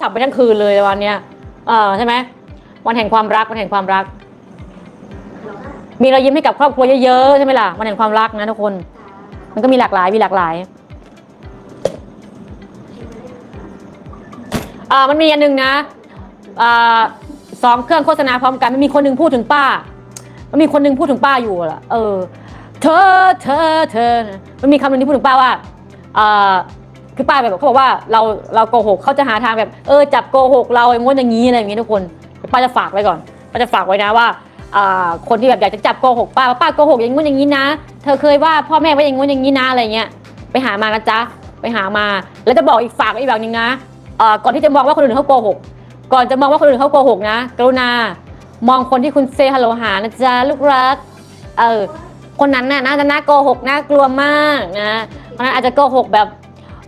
ฉับไปทั้งคืนเลยวันเนี้ยเออใช่ไหมวันแห่งความรักวันแห่งความรัก มีรอยยิ้มให้กับครอบครัวเยอะๆใช่ไหมล่ะวันแห่งความรักนะทุกคน มันก็มีหลากหลายมีหลากหลายอ่ามันมีอันหนึ่งนะอ่าสองเครื่องโฆษณาพร้อมกันมันมีคนหนึ่งพูดถึงป้า มันมีคนหนึ่งพูดถึงป้าอยู่ล่ะเออ เธอเธอเธอมันมีคำหนึ่งที่พูดถึงป้าว่าอ่า คือป้าแบบเขาบอกว่าเราเราโกหกเขาจะหาทางแบบเออจับโกหกเราอย่างง้นอย่างนี้อะไรอย่างนี้ทุกคนป้าจะฝากไว้ก่อนป้าจะฝากไว้นะว่าคนที่แบบอยากจะจับโกหกป้าป้าโกหกอย่างง้นอย่างนี้นะ เธอเคยว่าพ่อแม่ไว้อย่างง้นอย่างนี้นะอะไรเงี้ยไปหามานะจ๊ะไปหามา แล้วจะบอกอีกฝากอีกแบบหนึงนะก่อนที่จะมองว่าคนอื่นเขาโกหก ก่อนจะมองว่าคนอื่นเขาโกหกนะ กรุณามองคนที่คุณเซฮัลโหลหานะจ๊ะลูกรักเออคนนั้นน่ะน่าจะน่าโกหกน่ากลัวมากนะเพราะนั้นอาจจะโกหกแบบ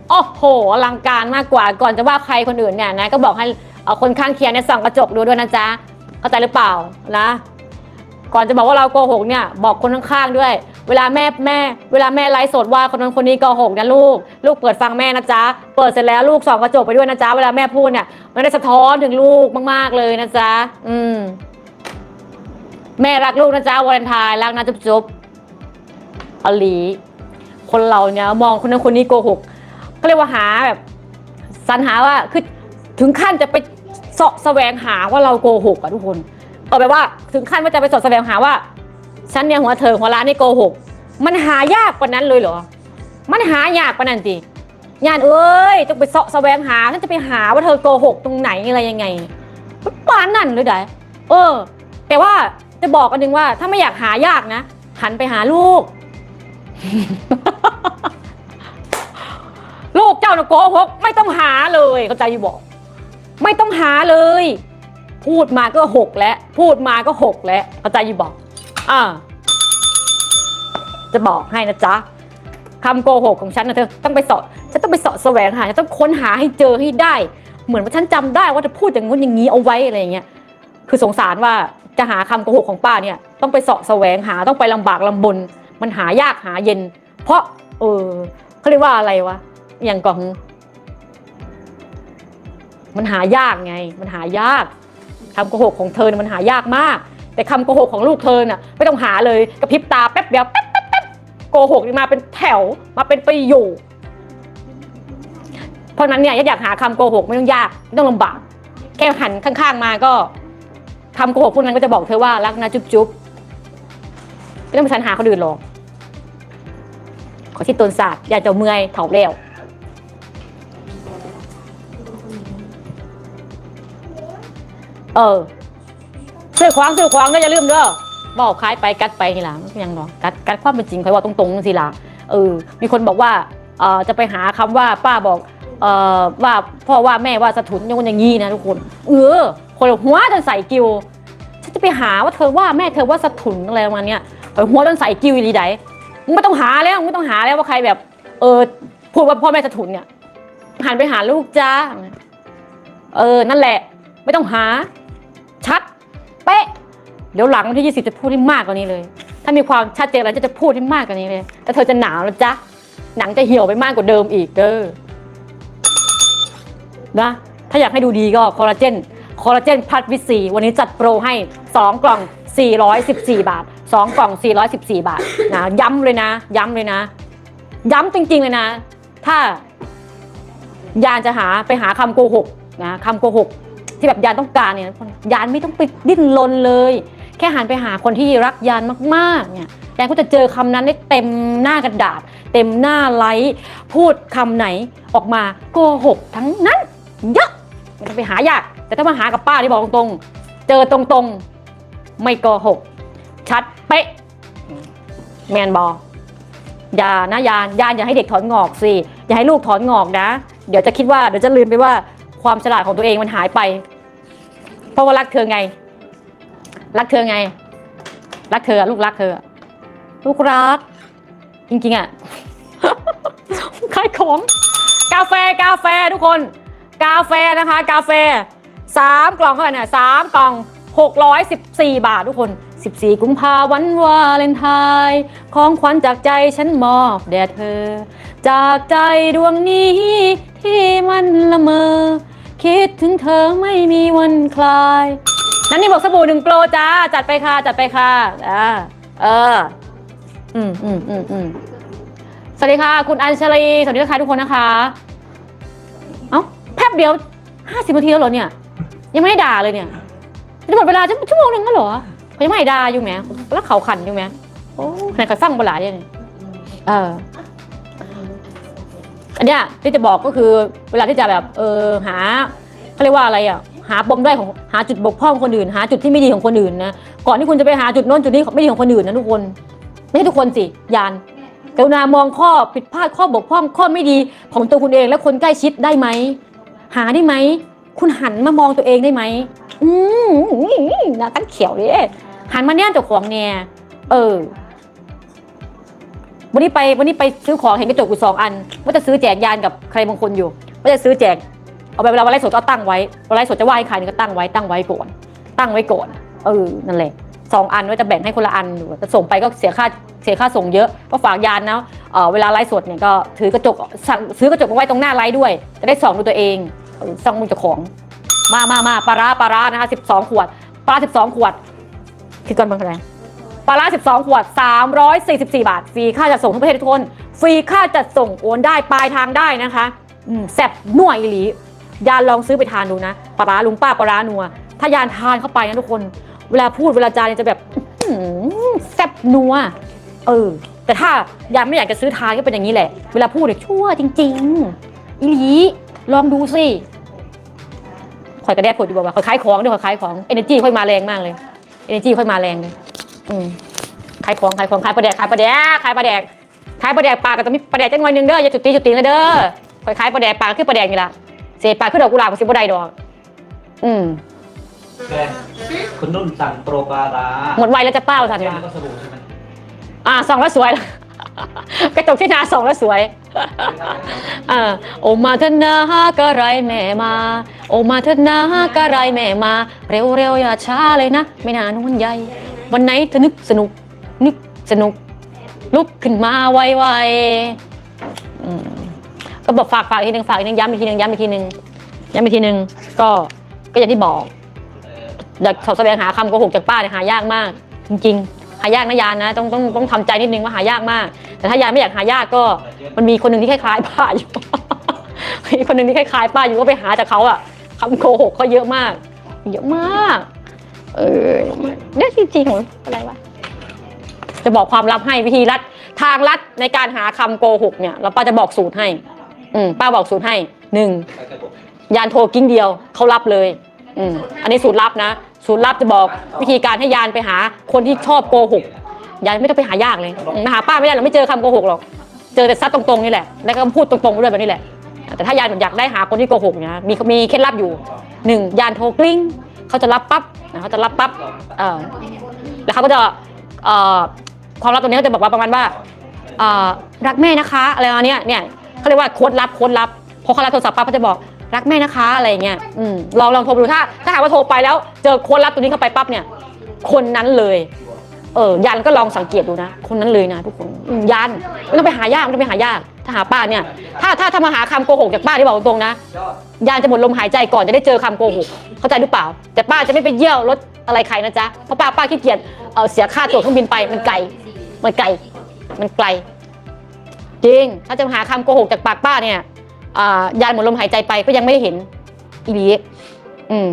โอ้โหอลังการมากกว่าก่อนจะว่าใครคนอื่นเนี่ยนะก็บอกให้เอ่อคนข้างเคียงเนี่ยส่องกระจกดูด้วยนะจ๊ะเข้าใจหรือเปล่านะ ก่อนจะบอกว่าเราโกหกเนี่ย บอกคนข้างๆด้วย เวลาแม่แม่ เวลาแม่ไลฟ์สดว่าคนนั้นคนนี้โกหกนะลูก ลูกเปิดฟังแม่นะจ๊ะเปิดเสร็จแล้วลูกส่องกระจกไปด้วยนะจ๊ะเวลาแม่พูดเนี่ยมันได้สะท้อนถึงลูกมากๆเลยนะจ๊ะอืมแม่รักลูกนะจ๊ะวาเลนไทน์รักนะจุ๊บจุ๊บอลีคนเราเนี่ยมองคนนั้นคนนี้โกหก เขาเรียกว่าหาแบบสรรหาว่าคือถึงขั้นจะไปเสาะแสวงหาว่าเราโกหกอะทุกคนเอาแบบว่าถึงขั้นว่าจะไปเสาะแสวงหาว่าฉันเนี่ยหัวเธอหัวร้านนี่โกหก มันหายากกว่านั้นเลยเหรอ มันหายากกว่านั้นสิญาติเอ้ยต้องไปเสาะแสวงหาฉันจะไปหาว่าเธอโกหกตรงไหนอะไรยังไงมันปานนั่นเลยได้เออ แต่ว่าจะบอกกันหนึ่งว่า ถ้าไม่อยากหายากนะหันไปหาลูก ลูกเจ้านะโกหกไม่ต้องหาเลยเข้าใจอยู่บอก ไม่ต้องหาเลย พูดมาก็หกแล้ว พูดมาก็หกแล้วเข้าใจอยู่บอก อ่า จะบอกให้นะจ๊ะคำโกหกของฉันนะเธอต้องไปเสาะฉันต้องไปเสาะแสวงหาฉันต้องค้นหาให้เจอให้ได้ เหมือนว่าฉันจำได้ว่าจะพูดอย่างงู้นอย่างนี้เอาไว้อะไรอย่างเงี้ยคือสงสารว่าจะหาคำโกหกของป้าเนี่ย ต้องไปเสาะแสวงหาต้องไปลำบากลำบน มันหายากหาเย็น เพราะ เออเขาเรียกว่าอะไรวะ อย่างก่อนมันหายากไง มันหายากคำโกหกของเธอเนี่ยมันหายากมาก แต่คำโกหกของลูกเธอน่ะไม่ต้องหาเลยกระพริบตาแป๊บเดียวแป๊บแป๊บแป๊บโกหกมาเป็นแถวมาเป็นประโยคเพราะนั้นเนี่ยอยากหาคำโกหกไม่ต้องยากไม่ต้องลำบาก แค่หันข้าง ๆ มาก็คำโกหกพวกนั้นก็จะบอกเธอว่ารักนะจุ๊บจุ๊บไม่ต้องไปสรรหาคนอื่นหรอกขอที่ตนศาสตร์อย่าเจ้าเมื่อยเถาแล้ว เออซื้อขวางซื้อขวางก็อย่าลืมเด้อบอกคล้ายไปกัดไปนี่ล่ะมันยังเนาะกัดกัดความเป็นจริงคอยว่าตรงๆสิล่ะเออ มีคนบอกว่าเออจะไปหาคำว่าป้าบอกเออว่าพ่อว่าแม่ว่าสะทุนอย่างนั้นอย่างนี้นะทุกคน เออ คนหัวจนใส่กิวฉันจะไปหาว่าเธอว่าแม่เธอว่าสะทุนอะไรประมาณเนี้ยหัวจนใส่กิวอีหลีใดมึงไม่ต้องหาแล้วมึงไม่ต้องหาแล้วว่าใครแบบ เออพูดว่าพ่อแม่สะทุนเนี่ยหันไปหาลูกจ้าเออ นั่นแหละ ไม่ต้องหา ชัด เป๊ะ เดี๋ยวหลังวันที่ 20 จะพูดให้มากกว่านี้เลย ถ้ามีความชัดเจนแล้วจะจะพูดให้มากกว่านี้เลย แต่เธอจะหนาวแล้วจ้ะหนังจะเหี่ยวไปมากกว่าเดิมอีกเด้อนะถ้าอยากให้ดูดีก็คอลลาเจนคอลลาเจนพัดวิสีวันนี้จัดโปรให้ 2 กล่อง 414 บาท 2 กล่อง 414 บาทนะย้ำเลยนะ ย้ำเลยนะ ย้ำจริงๆเลยนะ ถ้ายานจะหาไปหาคำโกหกนะคำโกหก ที่แบบยานต้องการเนี่ยยานไม่ต้องไปดิ้นรนเลย แค่หันไปหาคนที่รักยานมากๆเนี่ยยานก็จะเจอคำนั้นได้เต็มหน้ากระดาษ เต็มหน้าไลท์พูดคำไหนออกมาโกหกทั้งนั้นเยอะไม่ต้องไปหายาก แต่ถ้ามาหากับป้าที่บอกตรงๆ เจอตรงๆ ไม่โกหก ชัดเป๊ะแมนบออย่านะยานยานอย่าให้เด็กถอนงอกสิอย่าให้ลูกถอนงอกนะ เดี๋ยวจะคิดว่าเดี๋ยวจะลืมไปว่าความฉลาดของตัวเองมันหายไป เพราะว่ารักเธอไง รักเธอไง รักเธอลูกรักเธอ ลูกรัก จริงๆอะขายของ กาแฟกาแฟทุกคน กาแฟนะคะ กาแฟสามกล่องเท่าไหร่เนี่ยสามกล่องหกร้อยสิบสี่บาททุกคนสิบสี่กุมภาวันวาเลนไทน์ของขวัญจากใจฉันมอบแด่เธอ จากใจดวงนี้ที่มันละเมอ คิดถึงเธอไม่มีวันคลาย นั่นนี่บอกสบู่หนึ่งโปรจ้า จัดไปค่ะ จัดไปค่ะอ่าเออ อืมอืมอืมอืมสวัสดีค่ะ คุณอัญชลี สวัสดีค่ะทุกคนนะคะ เอ้าแป๊บเดียวห้าสิบนาทีแล้วเหรอเนี่ย ยังไม่ได้ด่าเลยเนี่ยจะหมดเวลาจะชั่วโมงนึงแล้วเหรอเขายังไม่ได้ด่าอยู่ไหมแล้วเขาขันอยู่ไหมโอ้ไหนใครฟังเวลาเนี่ยเอออัน เนี้ยที่จะบอกก็คือเวลาที่จะแบบเออหาเขาเรียกว่าอะไรอะหาปมด้อยของหาจุดบกพร่องคนอื่น หาจุดที่ไม่ดีของคนอื่นนะก่อนที่คุณจะไปหาจุดโน้นจุดนี้ไม่ดีของคนอื่นนะทุกคนไม่ใช่ทุกคนสิยานกรุณามองข้อผิดพลาดข้อบกพร่องข้อไม่ดีของตัวคุณเองและคนใกล้ชิดได้ไหมหาได้ไหมคุณหันมามองตัวเองได้ไหมอืมน้าตั้งเขียวเลยหันมาเนี่ยเจ้าของเนี่ยเออ วันนี้ไปวันนี้ไปซื้อของเห็นกระจกอยู่สองอัน ว่าจะซื้อแจกยานกับใครบางคนอยู่ ว่าจะซื้อแจก เอาไปเวลาวันไลฟ์สดก็ตั้งไว้วันไลฟ์สดจะว่าให้ใครนี่ก็ตั้งไว้ตั้งไว้ก่อนตั้งไว้ก่อนเออนั่นแหละสองอันว่าจะแบ่งให้คนละอันอยู่แต่ส่งไปก็เสียค่าเสียค่าส่งเยอะก็ฝากยานนะเออเวลาไลฟ์สดเนี่ยก็ถือกระจกสั่งซื้อกระจกมาไว้ตรงหน้าไลฟ์ด้วย จะได้ส่องดูตัวเองเออส่องมือเจ้าของมามามาปลาร้าปลาร้านะคะสิบสองขวดปลาสิบสองขวดคิดก่อนบางแนน ปลาร้า12 ขวด 344 บาท ฟรีค่าจัดส่งทั้งประเทศทุกคน ฟรีค่าจัดส่งโอนได้ปลายทางได้นะคะแซ่บหน่วยอีหลียานลองซื้อไปทานดูนะปลาร้าลุงป้าปลาร้านัว ถ้ายานทานเข้าไปนะทุกคน เวลาพูดเวลาจานจะแบบแซ่บนัว เออ แต่ถ้ายานไม่อยากจะซื้อทานก็เป็นอย่างนี้แหละ เวลาพูดเนี่ยชั่วจริง ๆ อีหลีลองดูสิข่อยกระแดกผดดีกว่าข่อยขายของด้วยข่อยขายของเอเนจีค่อยมาแรงมากเลยเอเนจีค่อยมาแรงเลย อืมขายของขายของขายปลาแดกขายปลาแดกขายปลาแดกขายปลาแดกปลาก็จะมีปลาแดกจังหน่อยหนึงเด้ออย่าจุดตีจุดตีเลยเด้อคอยขายปลาแดกปลาคือปลาแดกนี่ล่ะเศษปลาคือดอกกุหลาบก็สิบ่ได้ดอก อืมแฟนคุณนุ่นสั่งโปรปลาร้าหมดไวแล้วจะเป้าสัตว์แค่วะนี้ก็สบู่ใช่ไหมอ่าส่องแล้วสวย กระจกที่นาส่องแล้วสวย อ่าโอมาเถอะนะกะไรแม่มา โอมาเถอะนะกะไรแม่มา เร็วเร็วๆอย่าช้าเลยนะ ไม่นานนุ่นใหญ่ วันไหนเธอนึกสนุก นึกสนุก ลุกขึ้นมาไวๆอืมก็บอกฝากฝากอีกทีหนึ่งฝากอีกทีหนึงย้ำอีกทีหนึ่งย้ำอีกทีหนึ่งย้ำอีกทีหนึ่งก็ก็อย่างที่บอกเอออยากแสวงหาคำโกหกจากป้าเนี่ยหายากมาก จริง ๆ หายากนะยานนะ ต้องต้องต้องทำใจนิดนึงว่าหายากมาก แต่ถ้ายานไม่อยากหายากก็ มันมีคนหนึ่งที่คล้ายๆป้าอยู่มีคนหนึ่งที่คล้ายๆป้าอยู่ก็ไปหาจากเขาอะคำโกหกเขาเยอะมาก เยอะมาก เออเนี่ยจริงๆของอะไรวะจะบอกความลับให้วิธีลัดทางลัดในการหาคำโกหกเนี่ยเราป้าจะบอกสูตรให้ อืมป้าบอกสูตรให้หนึ่งยานโทรกิ้งเดียวเขารับเลย อืมอันนี้สูตรลับนะสูตรลับจะบอกวิธีการให้ยานไปหาคนที่ชอบโกหกยานไม่ต้องไปหายากเลยอืมหาป้าไม่ได้เราไม่เจอคำโกหกหรอก เจอแต่ซัดตรงๆนี่แหละ แล้วก็พูดตรงๆไปด้วยแบบนี้แหละ แต่ถ้ายานอยากได้หาคนที่โกหกเนะมีมีเคล็ดลับอยู่หนึ่งยานโทรกลิ้ง เขาจะรับปั๊บนะเขาจะรับปั๊บเออแล้วเขาก็จะเอ่อความลับตรงนี้เขาจะบอกว่าประมาณว่าเอ่อรักแม่นะคะอะไรประมาณเนี้ยเนี่ยเขาเรียกว่าโค้ดลับโค้ดลับพอเขารับโทรศัพท์ปั๊บเขาจะบอกรักแม่นะคะอะไรเงี้ยอืมลองลองโทรไปดูถ้าถ้าหากว่าโทรไปแล้ว เจอโค้ดลับตัวนี้เข้าไปปั๊บเนี่ย คนนั้นเลย เออยันก็ลองสังเกตดูนะ คนนั้นเลยนะทุกคนอืมยันไม่ต้องไปหายากไม่ต้องไปหายาก ถ้าหาป้าเนี่ย ถ้าถ้าถ้ามาหาคำโกหกจากป้าที่บอกตรงๆนะยอดยานจะหมดลมหายใจก่อนจะได้เจอคำโกหกเข้าใจหรือเปล่า แต่ป้าจะไม่ไปเยี่ยวรถอะไรใครนะจ๊ะเพราะป้าป้าขี้เกียจเออเสียค่าตั๋วเครื่องบินไปมันไกล มันไกล มันไกล จริง ถ้าจะหาคำโกหกจากปากป้าเนี่ยอ่ายานหมดลมหายใจไปก็ยังไม่ได้เห็นอีหลีอืม